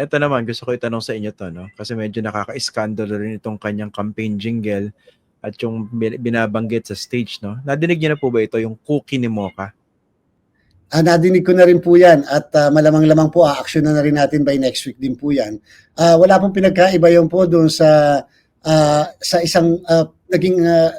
Eto naman, gusto ko itanong sa inyo to, no? Kasi medyo nakaka-iskandalo rin itong kanyang campaign jingle at yung bin- binabanggit sa stage, no? Nadinig niyo na po ba ito, yung cookie ni Mocha? Ah, nadinig ko na rin po yan at ah, malamang-lamang po a-action na, na rin natin by next week din po yan. Ah, wala pong pinagkaiba yun po doon sa ah, sa isang ah, naging ah,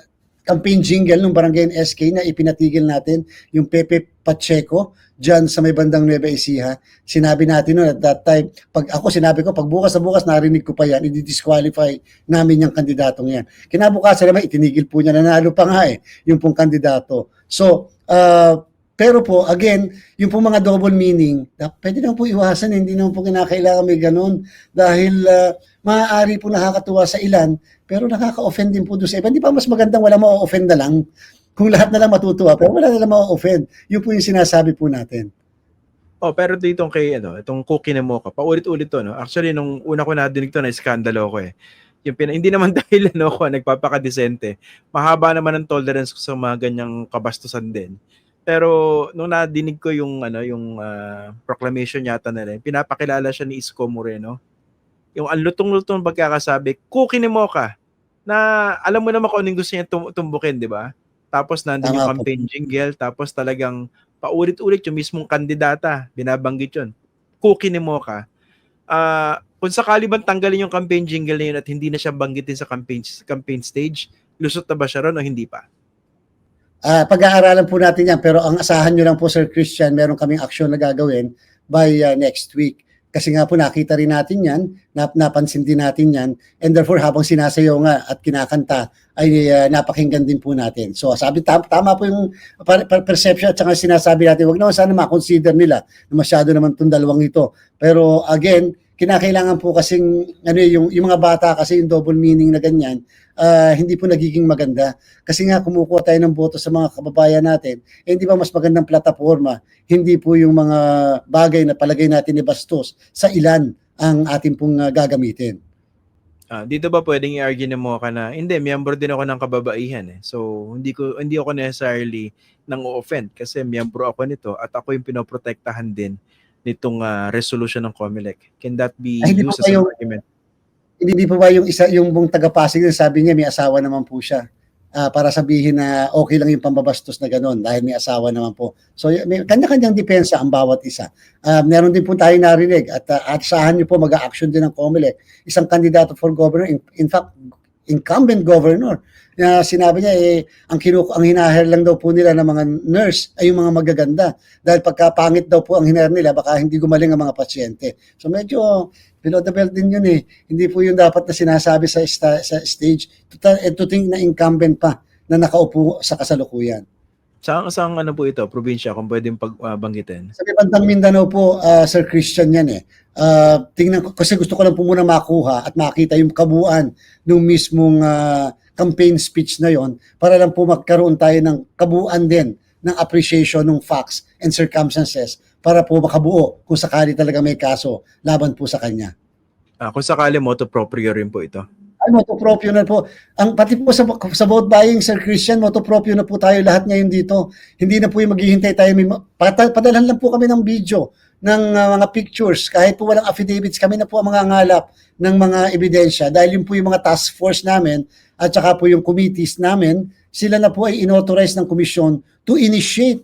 campaign jingle ng Barangay SK na ipinatigil natin yung Pepe Pacheco dyan sa may bandang Nueva Ecija. Sinabi natin noon at that time, pag ako sinabi ko, pag bukas sa bukas narinig ko pa yan, i-disqualify namin yung kandidatong yan. Kinabukasan naman, itinigil po niya, nanalo pa nga eh, yung pong kandidato. So, ah, pero po, again, yung po mga double meaning, pwede naman po iwasan, hindi naman po kinakailangan may ganun. Dahil ah, maaari po nakakatuwa sa ilan, pero nakaka-offend din po doon sa iba. Hindi pa mas magandang wala ma-offend na lang? Kung lahat na lang matutuwa, pero wala na lang ma-offend. Yun po yung sinasabi po natin. Oh, pero dito kay ano, itong cookie ni Mocha, paulit-ulit to, no? Actually, nung una ko nadinig to, na iskandalo ko eh. Yung pina, hindi naman dahil ano ko nagpapakadesente. Mahaba naman ang tolerance ko sa mga ganyang kabastusan din. Pero nung nadinig ko yung ano, yung ah, proclamation yata na rin, pinapakilala siya ni Isko Moreno. Yung ang lutong-lutong pagkakasabi, cookie ni Mocha, na alam mo naman kung anong gusto niya tum- tumbukin, di ba? Tapos nandun Tama yung po. campaign jingle, tapos talagang paulit-ulit yung mismong kandidata, binabanggit yun. Cookie ni Mocha. Ah, kung sakali bang tanggalin yung campaign jingle na yun at hindi na siya banggitin sa campaign campaign stage, lusot na ba siya ron o hindi pa? Ah, pag-aaralan po natin yan, pero ang asahan nyo lang po, Sir Christian, meron kaming aksyon na gagawin by ah, next week. Kasi nga po nakita rin natin yan, nap napansin din natin yan, and therefore habang sinasayaw nga at kinakanta, ay ah, napakinggan din po natin. So sabi, tam- tama po yung perception at saka sinasabi natin, wag naman sana ma-consider nila na masyado naman itong dalawang ito. Pero again, kinakailangan po kasing ano eh, yung yung mga bata kasi yung double meaning na ganyan ah, hindi po nagiging maganda. Kasi nga kumukuha tayo ng boto sa mga kababayan natin eh, hindi ba mas magandang plataforma? Hindi po yung mga bagay na palagay natin ni bastos sa ilan ang ating pong ah, gagamitin. Ah, dito ba pwedeng i-argue ni Mocha na hindi, miyembro din ako ng kababaihan eh. So, hindi ko hindi ako necessarily nang offend kasi miyembro ako nito at ako yung pinoprotektahan din nitong ah, resolution ng COMELEC. Can that be Ay, used as an argument? hindi di po ba yung isa yung buong taga-Pasig sabi niya may asawa naman po siya Ah, para sabihin na okay lang yung pambabastos na gano'n dahil may asawa naman po. So may kanya-kanyang depensa ang bawat isa. Ah, meron din po tayo narinig at uh, asahan niyo po mag-action din ng COMELEC. Isang kandidato for governor, in, in fact, incumbent governor, na sinabi niya eh ang kinu ang hinahire lang daw po nila ng mga nurse ay yung mga magaganda dahil pagka pangit daw po ang hinahire nila baka hindi gumaling ang mga pasyente. So medyo below the belt din yun eh. Hindi po yun dapat na sinasabi sa, sta- sa stage. To, to think na incumbent pa na nakaupo sa kasalukuyan. Saan, saan ano po ito, probinsya, kung pwedeng pagbanggitin? Sa may bandang Mindanao po, ah, Sir Christian yan eh. Ah, tingnan ko, kasi gusto ko lang po muna makuha at makita yung kabuuan ng mismong ah, campaign speech na yon para lang po magkaroon tayo ng kabuuan din ng appreciation ng facts and circumstances para po makabuo kung sakali talaga may kaso laban po sa kanya. Ah, kung sakali moto proprio rin po ito. Ay, motopropyo na po. Ang pati po sa, sa vote buying, Sir Christian, motopropyo na po tayo lahat ngayon dito. Hindi na po yung maghihintay tayo. May, padalhan lang po kami ng video, ng uh, mga pictures. Kahit po walang affidavits, kami na po ang mga ngalap ng mga ebidensya. Dahil yun po yung mga task force namin at saka po yung committees namin, sila na po ay inauthorize ng komisyon to initiate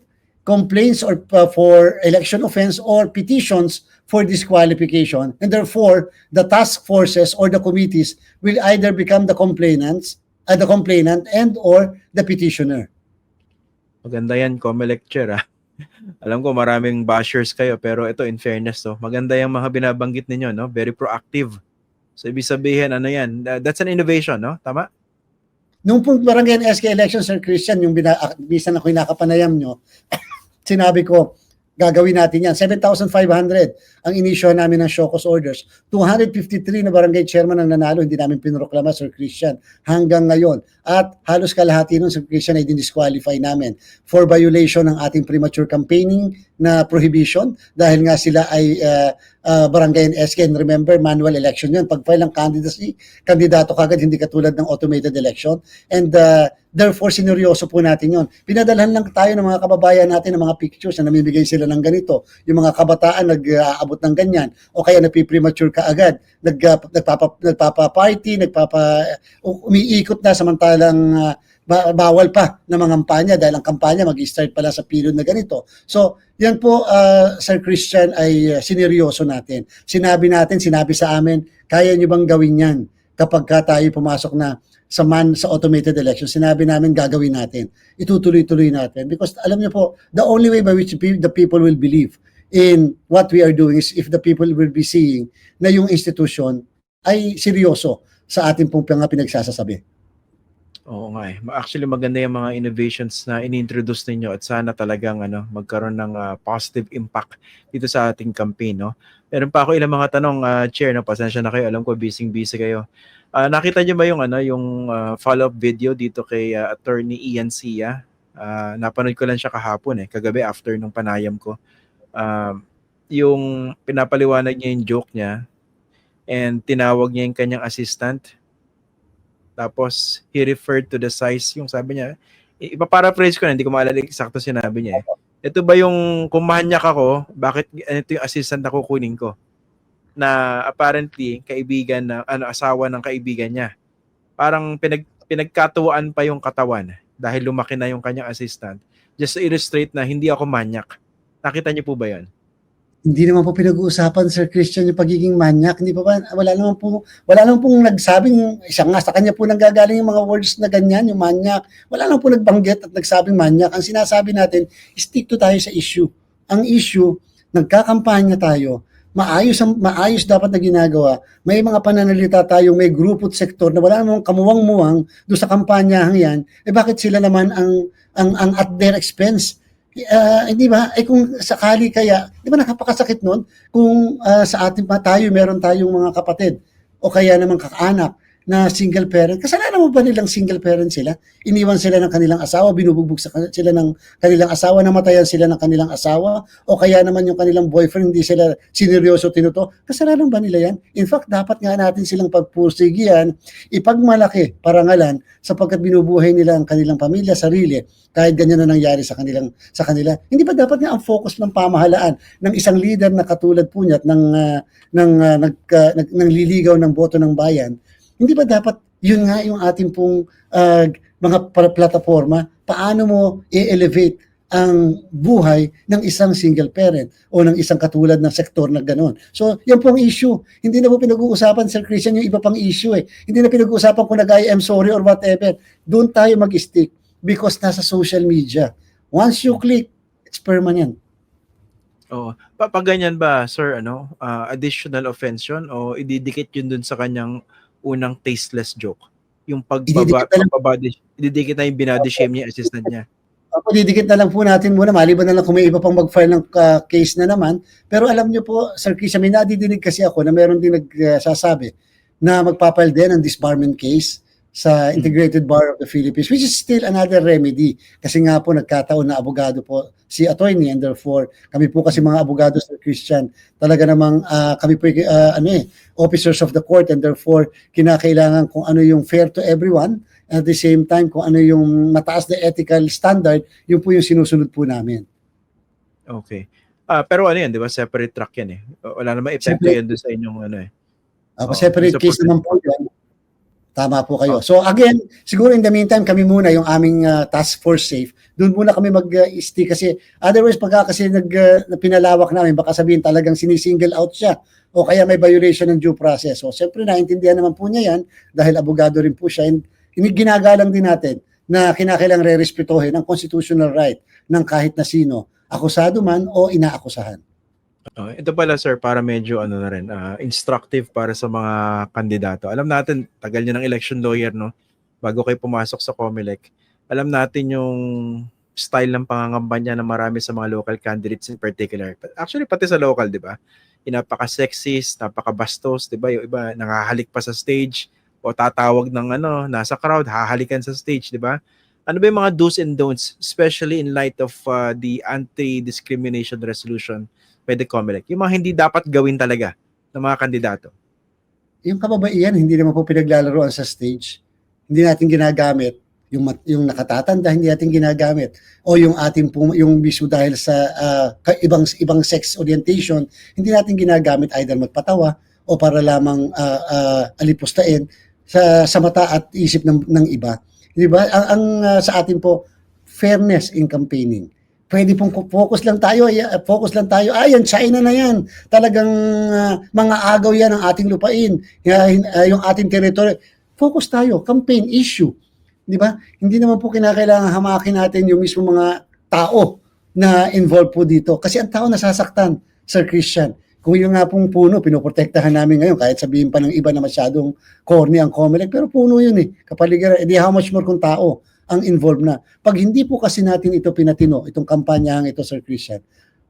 complaints or uh, for election offense or petitions for disqualification and therefore the task forces or the committees will either become the complainants uh, the complainant and or the petitioner Maganda yan, Comelec Chair ah. Alam ko maraming bashers kayo pero ito in fairness to, maganda yung mga binabanggit ninyo, no? Very proactive. So ibig sabihin ano yan, uh, that's an innovation, no? Tama? nung pong barangay SK election Sir Christian yung bina, ah, bisan ako nakapanayam nyo sinabi ko gagawin natin yan. 7,500 ang inisyo namin ng cause orders. 253 na barangay chairman ang nanalo hindi namin pinroklama Sir Christian hanggang ngayon. At halos kalahati nun Sir Christian ay disqualify namin for violation ng ating premature campaigning na prohibition dahil nga sila ay uh, ah, barangay and SK. And remember, manual election yun. Pag file ng candidacy, kandidato kagad, hindi katulad ng automated election. And uh, therefore, sineryoso po natin yon. Pinadalhan lang tayo ng mga kababayan natin ng mga pictures na namimigay sila ng ganito. Yung mga kabataan nag-aabot ng ganyan o kaya napipremature ka agad. Nag, uh, nagpapa, nagpapa-party, nagpapa, umiikot na samantalang uh, ba- bawal pa na mga kampanya dahil ang kampanya mag-start pala sa period na ganito. So, yan po, uh, Sir Christian, ay uh, sineryoso natin. Sinabi natin, sinabi sa amin, kaya nyo bang gawin yan kapag ka tayo pumasok na sa man sa automated election, sinabi namin gagawin natin. Itutuloy-tuloy natin. Because alam niyo po, the only way by which the people will believe in what we are doing is if the people will be seeing na yung institution ay seryoso sa ating pong pinagsasasabi. Oo nga eh. Actually maganda yung mga innovations na ini-introduce ninyo at sana talagang ano magkaroon ng ah, positive impact dito sa ating campaign, no? Meron pa ako ilang mga tanong, ah, Chair, no? Pasensya na kayo. Alam ko busy-busy kayo. Ah, nakita niyo ba yung ano, yung ah, follow-up video dito kay ah, Attorney Ian Sia? Ah, napanood ko lang siya kahapon eh, kagabi after nung panayam ko. Um, yung pinapaliwanag niya yung joke niya and tinawag niya yung kanyang assistant tapos, he referred to the size, yung sabi niya, ipaparaphrase ko na, hindi ko maalala eksakto sinabi niya. eh. Ito ba yung kumanyak ako, bakit ito yung assistant na kukunin ko? Na apparently, kaibigan na, ano, asawa ng kaibigan niya. Parang pinag, pinagkatuwaan pa yung katawan dahil lumaki na yung kanyang assistant. Just to illustrate na hindi ako manyak. Nakita niyo po ba yun? Hindi naman po pinag-uusapan Sir Christian yung pagiging manyak, hindi pa ba? Wala naman po wala naman pong nagsabing isa nga sa kanya po nanggagaling yung mga words na ganyan, yung manyak. Wala naman po nagbanggit at nagsabing manyak. Ang sinasabi natin, stick to tayo sa issue. Ang issue, nagkakampanya tayo, maayos ang maayos dapat na ginagawa. May mga pananalita tayo, may grupo at sektor na wala namang kamuwang-muwang do sa kampanyahang yan. Eh bakit sila naman ang ang ang at their expense Ah, hindi ba? Eh kung sakali kaya, di ba nakapakasakit nun? Kung ah, sa ating pa tayo, meron tayong mga kapatid o kaya naman kakaanak na single parent. Kasalanan mo ba nilang single parent sila? Iniwan sila ng kanilang asawa, binubugbog sa sila ng kanilang asawa, namatayan sila ng kanilang asawa, o kaya naman yung kanilang boyfriend, hindi sila sineryoso tinuto. Kasalanan ba nila yan? In fact, dapat nga natin silang pagpursigihan, ipagmalaki, parangalan, sapagkat binubuhay nila ang kanilang pamilya, sarili, kahit ganyan na nangyari sa kanilang sa kanila. Hindi ba dapat nga ang focus ng pamahalaan ng isang leader na katulad po niya at ng ah, ng ah, nag, ah, nag- ng liligaw ng boto ng bayan, hindi ba dapat yun nga yung ating pong ah, mga plataforma, paano mo i-elevate ang buhay ng isang single parent o ng isang katulad ng sektor na gano'n. So, yan po ang issue. Hindi na po pinag-uusapan, Sir Christian, yung iba pang issue eh. Hindi na pinag-uusapan kung nag-I am sorry or whatever. Doon tayo mag-stick because nasa social media. Once you click, it's permanent. Oo. Pa pag ganyan ba, sir, ano, ah, additional offense yun o ididikit yun dun sa kanyang unang tasteless joke? Yung pagbaba, pagbabody, ididikit na yung binody shame niya, assistant niya. Ako, didikit na lang po natin muna, maliban na lang kung may iba pang mag-file ng ah, case na naman. Pero alam niyo po, Sir Kisha, may nadidinig kasi ako na meron din nagsasabi na magpapile din ng disbarment case sa Integrated Bar of the Philippines, which is still another remedy. Kasi nga po, nagkataon na abogado po si attorney and therefore, kami po kasi mga abogado, Sir Christian, talaga namang ah, kami po ah, ano eh, officers of the court and therefore, kinakailangan kung ano yung fair to everyone at the same time kung ano yung mataas na ethical standard, yun po yung sinusunod po namin. Okay. Ah, pero ano yan, di ba? Separate track yan eh. Wala naman epekto yan dun sa inyong ano eh. Uh, Oo, separate case naman po yan. Tama po kayo. So again, siguro in the meantime, kami muna yung aming ah, task force safe. Doon muna kami mag-stick kasi otherwise pagka kasi nag, ah, na pinalawak namin, baka sabihin talagang sinisingle out siya o kaya may violation ng due process. So siyempre naintindihan naman po niya yan dahil abogado rin po siya. And ginagalang din natin na kinakailang re-respetuhin ang constitutional right ng kahit na sino, akusado man o inaakusahan. Oh, ito pala sir, para medyo ano na rin, ah, instructive para sa mga kandidato. Alam natin, tagal nyo ng election lawyer, no? Bago kayo pumasok sa COMELEC. Alam natin yung style ng pangangampanya ng marami sa mga local candidates in particular. Actually, pati sa local, di ba? Napaka-sexist, napaka-bastos, di ba? Yung iba, nangahalik pa sa stage o tatawag ng ano, nasa crowd, hahalikan sa stage, di ba? Ano ba yung mga do's and don'ts, especially in light of ah, the anti-discrimination resolution the COMELEC? Yung mga hindi dapat gawin talaga ng mga kandidato. Yung kababaihan, hindi naman po pinaglalaroan sa stage. Hindi natin ginagamit. Yung, yung nakatatanda, hindi natin ginagamit. O yung ating yung mismo dahil sa ka- ibang ibang sex orientation, hindi natin ginagamit either magpatawa o para lamang ah, ah, alipustain sa sa mata at isip ng ng iba. Di ba? Ang, ang ah, sa atin po fairness in campaigning. Pwede pong focus lang tayo, ay- ah, focus lang tayo. Ah, China na yan. Talagang ah, mga agaw yan ang ating lupain, ah, yung ating territory. Focus tayo, campaign issue. Di ba? Hindi naman po kinakailangan hamakin natin yung mismo mga tao na involved po dito. Kasi ang tao nasasaktan, Sir Christian. Kung yung nga pong puno, pinoprotektahan namin ngayon, kahit sabihin pa ng iba na masyadong corny ang Comelec, pero puno yun eh. Kapaligiran, edi how much more kung tao ang involved na. Pag hindi po kasi natin ito pinatino, itong kampanyahang ito, Sir Christian,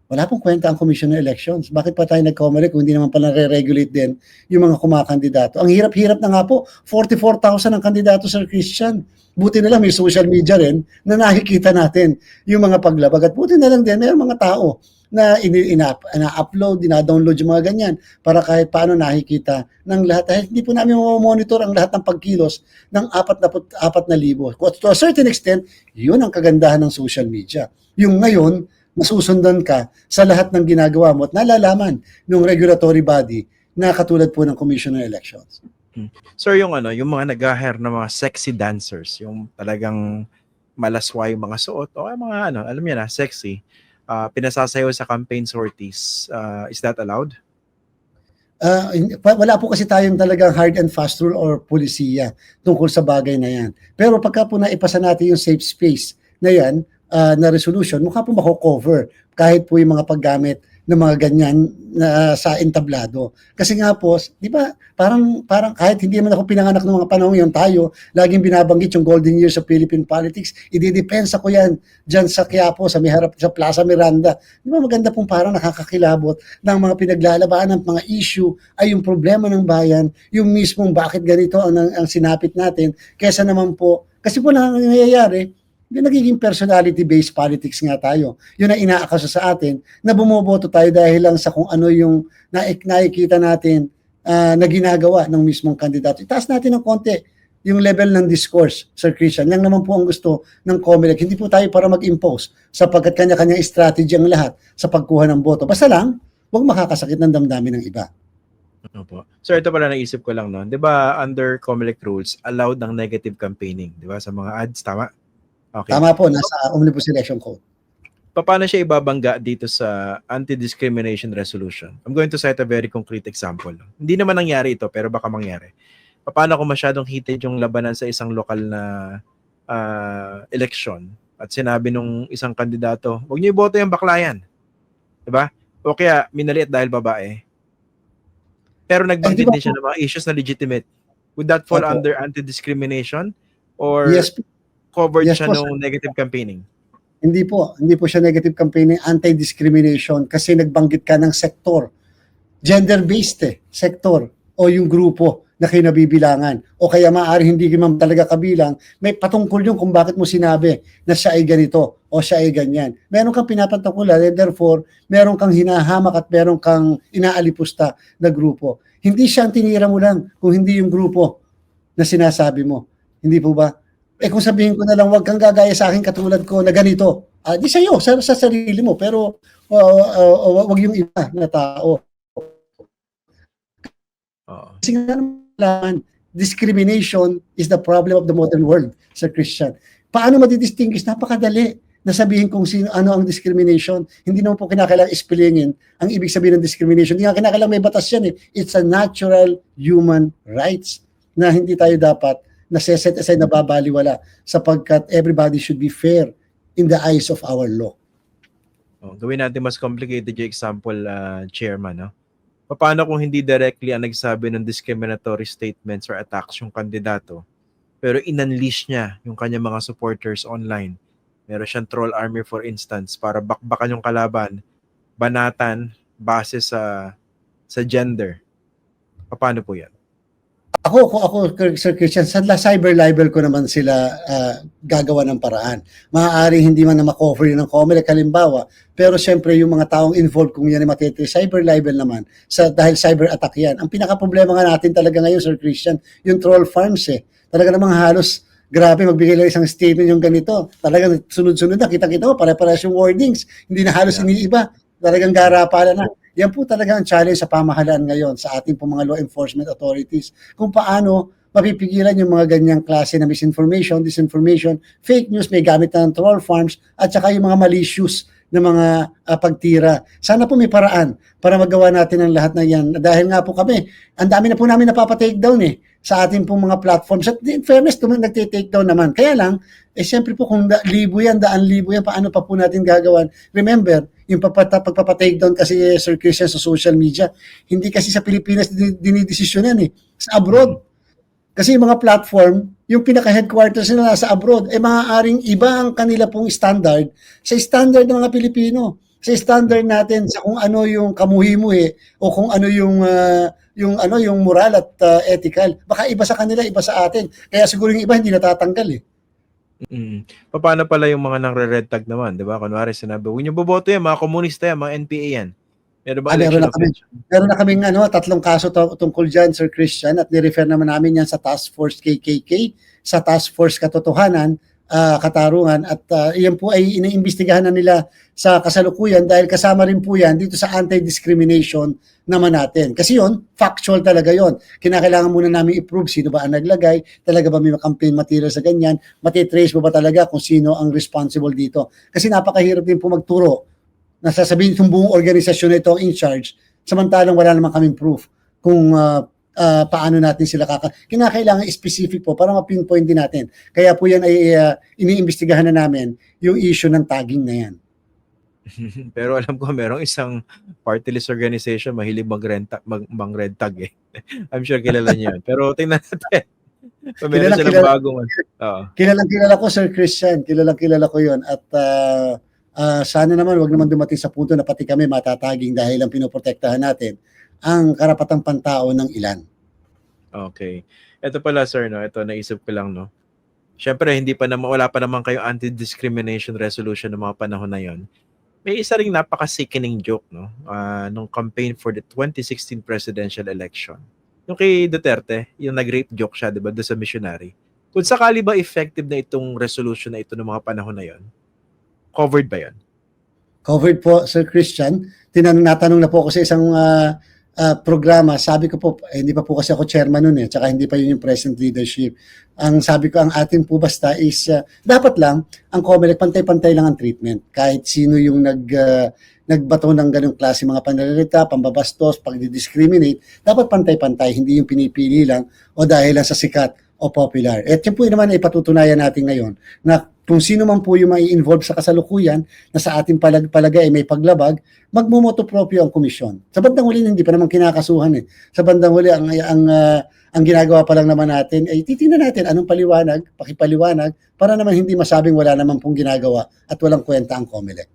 wala pong kwenta ang Commission on Elections. Bakit pa tayo nag-Comelec kung hindi naman pala re-regulate din yung mga kumakandidato? Ang hirap-hirap na nga po, 44,000 ang kandidato, Sir Christian. Buti na lang may social media rin na nakikita natin yung mga paglabag. At buti na lang din, may mga tao na ina-upload, dina-download yung mga ganyan para kahit paano nakikita ng lahat. Dahil hindi po namin monitor ang lahat ng pagkilos ng 44 na libo. To a certain extent, yun ang kagandahan ng social media. Yung ngayon, masusundan ka sa lahat ng ginagawa mo at nalalaman ng regulatory body na katulad po ng Commission on Elections. Sir, yung ano, yung mga nag-hire na mga sexy dancers, yung talagang malaswa yung mga suot, o mga ano, alam niyo na, sexy, ah, pinasasayaw sa campaign sorties, ah, is that allowed? Pa- wala po kasi tayong talagang hard and fast rule or polisiya tungkol sa bagay na yan. Pero pagka po naipasa natin yung safe space na yan, ah, na resolution, mukha po mako-cover kahit po yung mga paggamit ng mga ganyan na sa entablado. Kasi nga po, di ba, parang, parang kahit hindi naman ako pinanganak ng mga panahon yun, tayo, laging binabanggit yung golden years of Philippine politics, ididepensa ko yan dyan sa Quiapo, sa, may harap, sa Plaza Miranda. Di ba maganda pong parang nakakakilabot ng mga pinaglalaban ng mga issue ay yung problema ng bayan, yung mismong bakit ganito ang, ang, ang sinapit natin, kesa naman po, kasi po nangyayari, yung nagiging personality-based politics nga tayo. Yun ang inaakaso sa atin na bumoboto tayo dahil lang sa kung ano yung naik nakikita natin ah, na ginagawa ng mismong kandidato. Itaas natin ng konti yung level ng discourse, Sir Christian. Yan naman po ang gusto ng COMELEC. Hindi po tayo para mag-impose sapagkat kanya-kanyang strategy ang lahat sa pagkuha ng boto. Basta lang, huwag makakasakit ng damdamin ng iba. Opo. Sir, ito pala naisip ko lang, no? Di ba under COMELEC rules, allowed ang negative campaigning, di ba? Sa mga ads, tama? Okay. Tama po, nasa Omnibus Election Code. paano siya ibabangga dito sa anti-discrimination resolution? I'm going to cite a very concrete example. Hindi naman nangyari ito, pero baka mangyari. Paano kung masyadong heated yung labanan sa isang lokal na ah, eleksyon at sinabi nung isang kandidato, huwag niyo iboto yung baklayan. Diba? O kaya, minaliit dahil babae. Pero nagbanggit Eh, ba din siya ng mga issues na legitimate. Would that fall Opo. under anti-discrimination? Or Yes. Covered Yes siya po, ng negative campaigning? Hindi po, hindi po siya negative campaigning, anti-discrimination kasi nagbanggit ka ng sektor. Gender-based eh, sektor o yung grupo na kinabibilangan. O kaya maaari hindi naman talaga kabilang, may patungkol yung kung bakit mo sinabi na siya ay ganito o siya ay ganyan. Meron kang pinapatungkulan and therefore, meron kang hinahamak at meron kang inaalipusta na grupo. Hindi siya ang tinira mo lang kung hindi yung grupo na sinasabi mo. Hindi po ba? Eh kung sabihin ko na lang, wag kang gagaya sa akin katulad ko na ganito. Ah, di sa'yo, sa, sa sarili mo. Pero uh, uh, wag yung iba na tao. Oo. Kasi nga naman, discrimination is the problem of the modern world, Sir Christian. Paano madidistinguish? Napakadali na sabihin kung sino, ano ang discrimination. Hindi naman po kinakailangan ispilingin ang ibig sabihin ng discrimination. Hindi nga kinakailangan may batas yan eh. It's a natural human rights na hindi tayo dapat naseset aside na babaliwala sapagkat everybody should be fair in the eyes of our law. Oh, gawin natin mas complicated yung example, uh, chairman, no? Paano kung hindi directly ang nagsabi ng discriminatory statements or attacks yung kandidato, pero in-unleash niya yung kanyang mga supporters online. Meron siyang troll army for instance para bakbakan yung kalaban, banatan base sa sa gender. Paano po yan? Ako, ako, ako, Sir Christian, sa cyber libel ko naman sila ah, gagawa ng paraan. Maaaring hindi man na makover yun ng COMELEC, halimbawa. Pero syempre, yung mga taong involved, kung yan ay matitiri, cyber libel naman, sa, dahil cyber attack yan. Ang pinaka-problema nga natin talaga ngayon, Sir Christian, yung troll farms eh. Talaga namang halos, grabe, magbigay lang isang statement yung ganito. Talagang sunod-sunod na, kita-kita mo, pare-parehas yung wordings. Hindi na halos Yeah. iniiba. Talagang garapala na. Yan po talaga ang challenge sa pamahalaan ngayon sa ating mga law enforcement authorities kung paano mapipigilan yung mga ganyang klase na misinformation, disinformation, fake news, may gamit na ng troll farms, at saka yung mga malicious na mga ah, pagtira. Sana po may paraan para magawa natin ang lahat na yan. Dahil nga po kami, ang dami na po namin napapa-take down eh sa ating pong mga platforms. At in fairness, tumin nagte-take down naman. Kaya lang, eh siyempre po kung da, libo yan, daan libo yan, paano pa po natin gagawan? Remember, yung papata, pagpapa-take down kasi eh, Sir Christian sa social media, hindi kasi sa Pilipinas din- dinidesisyon yan eh. Sa abroad. Kasi yung mga platform, yung pinaka-headquarters nila nasa abroad, eh maaaring iba ang kanila pong standard sa standard ng mga Pilipino. Sa standard natin sa kung ano yung kamuhi-muhi o kung ano yung ah, yung ano yung moral at ah, ethical. Baka iba sa kanila, iba sa atin. Kaya siguro yung iba hindi natatanggal eh. Mm. Paano pala yung mga nang red tag naman, 'di ba? Kunwari sinabi, "Huwag niyo boboto yan, mga komunista yan, mga NPA yan." Meron ba Ah, meron na kami. Meron na kaming ano, tatlong kaso to, tungkol dyan, Sir Christian, at nirefer naman namin yan sa Task Force KKK, sa Task Force Katotohanan, ah, Katarungan, at ah, iyan po ay iniimbestigahan na nila sa kasalukuyan dahil kasama rin po yan dito sa anti-discrimination naman natin. Kasi yon factual talaga yon Kinakailangan muna namin i-prove sino ba ang naglagay, talaga ba may campaign material sa ganyan, matitrace mo ba talaga kung sino ang responsible dito. Kasi napakahirap din po magturo na sasabihin itong buong organisasyon na ito ang in charge, samantalang wala naman kaming proof kung ah, ah, paano natin sila kaka... Kinakailangan specific po para ma-pinpoint din natin. Kaya po yan ay ah, iniimbestigahan na namin yung issue ng tagging na yan. Pero alam ko merong isang party list organization mahilig mag-red tag, mag, mag-red tag eh. I'm sure kilala niyo yun. Pero tingnan natin. Kung meron Kilala- silang kilala- bagong. Oo. Kilalang kilala ko, Sir Christian. Kilalang kilala ko yon At ah, ah, sana naman, wag naman dumating sa punto na pati kami matataging dahil ang pinoprotektahan natin ang karapatang pantao ng ilan. Okay. Ito pala sir, no? Ito naisip ko lang, no? Siyempre, hindi pa naman, wala pa naman kayong anti-discrimination resolution ng mga panahon na yon. May isa ring napaka-sickening joke, no? Ah, nung campaign for the 2016 presidential election. Yung kay Duterte, yung nag-rape joke siya, di ba, sa missionary. Kung sakali ba effective na itong resolution na ito ng mga panahon na yon, covered ba yon? covered po, Sir Christian. Tinanong, natanong na po ako sa isang ah, ah, programa. Sabi ko po, eh, hindi pa po kasi ako chairman nun eh, tsaka hindi pa yun yung present leadership. Ang sabi ko, ang atin po basta is, ah, dapat lang, ang COMELEC, pantay-pantay lang ang treatment. Kahit sino yung nag, ah, nagbato ng ganong klase mga panlalita, pambabastos, pagdi-discriminate, dapat pantay-pantay, hindi yung pinipili lang o dahil lang sa sikat o popular. At yun po naman ay patutunayan natin ngayon na kung sino man po yung may involve sa kasalukuyan na sa ating palag palagay ay may paglabag, magmumoto proprio ang komisyon. Sa bandang huli hindi pa naman kinakasuhan eh. Sa bandang huli ang ang ah, ang ginagawa pa lang naman natin ay titingnan natin anong paliwanag, pakipaliwanag para naman hindi masabing wala naman pong ginagawa at walang kwenta ang COMELEC.